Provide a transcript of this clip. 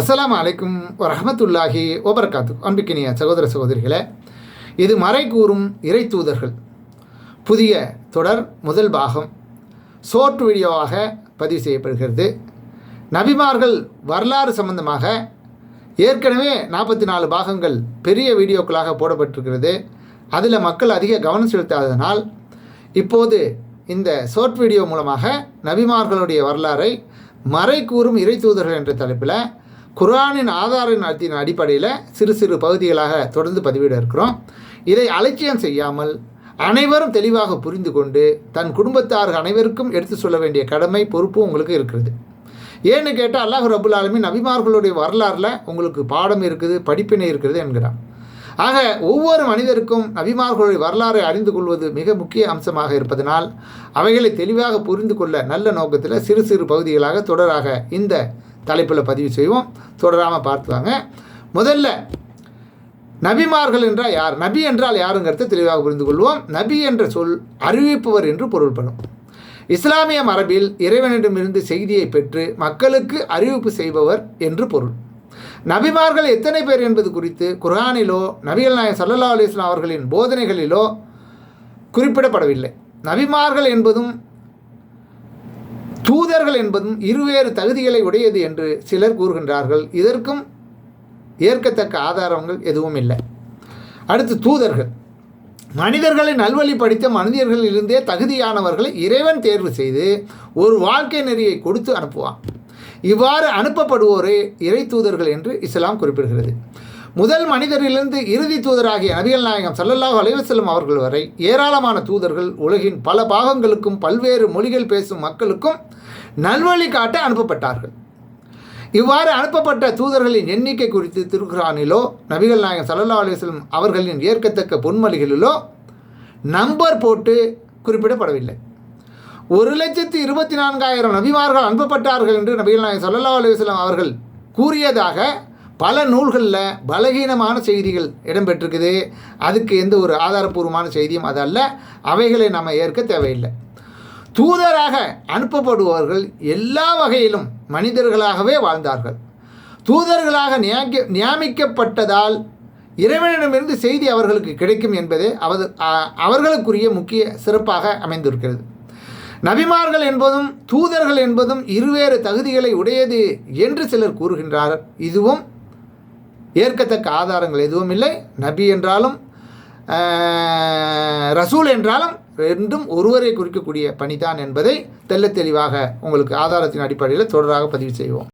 அஸ்லாம் அலைக்கும் ரஹமத்துல்லாஹி ஓபர்காத்து அன்பிக்கினிய சகோதர சகோதரிகளே இது மறை கூறும் இறை தூதர்கள். புதிய தொடர் முதல் பாகம் ஷோர்ட் வீடியோவாக பதிவு செய்யப்படுகிறது. நபிமார்கள் வரலாறு சம்பந்தமாக ஏற்கனவே நாற்பத்தி நாலு பாகங்கள் பெரிய வீடியோக்களாக போடப்பட்டிருக்கிறது. அதில் மக்கள் அதிக கவனம் செலுத்தாததனால் இப்போது இந்த ஷார்ட் வீடியோ மூலமாக நபிமார்களுடைய வரலாறை மறை கூறும் இறை தூதர்கள் என்ற தலைப்பில் குர்ஆனின் ஆதாரத்தின் அடிப்படையில் சிறு சிறு பகுதிகளாக தொடர்ந்து பதிவிட இருக்கிறோம். இதை அலட்சியம் செய்யாமல் அனைவரும் தெளிவாக புரிந்து கொண்டு தன் குடும்பத்தார் அனைவருக்கும் எடுத்து சொல்ல வேண்டிய கடமை பொறுப்பு உங்களுக்கு இருக்கிறது. ஏன்னு கேட்டால் அல்லாஹ் ரபுல் ஆலமின் நபிமார்களுடைய வரலாறில் உங்களுக்கு பாடம் இருக்குது படிப்பினை இருக்கிறது என்கிறான். ஆக ஒவ்வொரு மனிதருக்கும் நபிமார்களுடைய வரலாறை அறிந்து கொள்வது மிக முக்கிய அம்சமாக இருப்பதனால் அவைகளை தெளிவாக புரிந்து கொள்ள நல்ல நோக்கத்தில் சிறு சிறு பகுதிகளாக தொடராக இந்த தலைப்பில் பதிவு செய்வோம். தொடராமல் பார்த்துவாங்க. முதல்ல நபிமார்கள் என்றால் யார்? நபி என்றால் யாருங்கிறத தெளிவாக புரிந்து கொள்வோம். நபி என்ற சொல் அறிவிப்பவர் என்று பொருள்படும். இஸ்லாமிய மரபில் இறைவனிடமிருந்து செய்தியை பெற்று மக்களுக்கு அறிவிப்பு செய்பவர் என்று பொருள். நபிமார்கள் எத்தனை பேர் என்பது குறித்து குர்ஹானிலோ நபிகள் நாயகம் சல்லல்லா அலிஸ்லாம் அவர்களின் போதனைகளிலோ குறிப்பிடப்படவில்லை. நபிமார்கள் என்பதும் தூதர்கள் என்பதும் இருவேறு தகுதிகளை உடையது என்று சிலர் கூறுகின்றார்கள். இதற்கும் ஏற்கத்தக்க ஆதாரங்கள் எதுவும் இல்லை. அடுத்து தூதர்கள். மனிதர்களை நல்வழி படித்த மனிதர்களிலிருந்தே தகுதியானவர்களை இறைவன் தேர்வு செய்து ஒரு வாழ்க்கை நெறியை கொடுத்து அனுப்புவான். இவ்வாறு அனுப்பப்படுவோரே இறை தூதர்கள் என்று இஸ்லாம் குறிப்பிடுகிறது. முதல் மனிதரிலிருந்து இறுதி தூதராகிய நபிகள் நாயகம் சல்லல்லாஹ் அலைவசல்லம் அவர்கள் வரை ஏராளமான தூதர்கள் உலகின் பல பாகங்களுக்கும் பல்வேறு மொழிகள் பேசும் மக்களுக்கும் நல்வழி காட்ட அனுப்பப்பட்டார்கள். இவ்வாறு அனுப்பப்பட்ட தூதர்களின் எண்ணிக்கை குறித்து திருக்குறானிலோ நபிகள் நாயகம் சல்லா அலுவலம் அவர்களின் ஏற்கத்தக்க பொன்மொழிகளிலோ நம்பர் போட்டு குறிப்பிடப்படவில்லை. ஒரு லட்சத்து இருபத்தி நான்காயிரம் நபிமார்கள் அனுப்பப்பட்டார்கள் என்று நபிகள் நாயகம் சல்லா அலுவலம் அவர்கள் கூறியதாக பல நூல்களில் பலகீனமான செய்திகள் இடம்பெற்றிருக்குது. அதுக்கு எந்த ஒரு ஆதாரபூர்வமான செய்தியும் அதல்ல அவைகளை நம்ம ஏற்க தேவையில்லை. தூதராக அனுப்பப்படுபவர்கள் எல்லா வகையிலும் மனிதர்களாகவே வாழ்ந்தார்கள். தூதர்களாக நியாமி நியமிக்கப்பட்டதால் இறைவனிடமிருந்து செய்தி அவர்களுக்கு கிடைக்கும் என்பதே அவர் அவர்களுக்குரிய முக்கிய சிறப்பாக அமைந்திருக்கிறது. நபிமார்கள் என்பதும் தூதர்கள் என்பதும் இருவேறு தகுதிகளை உடையது என்று சிலர் கூறுகின்றார் இதுவும் ஏற்கத்தக்க ஆதாரங்கள் எதுவும் இல்லை. நபி என்றாலும் ரசூல் என்றாலும் ரெண்டும் ஒருவரை குறிக்கக்கூடிய பணிதான் என்பதை தெல்ல தெளிவாக உங்களுக்கு ஆதாரத்தின் அடிப்படையில் தொடராக பதிவு செய்வோம்.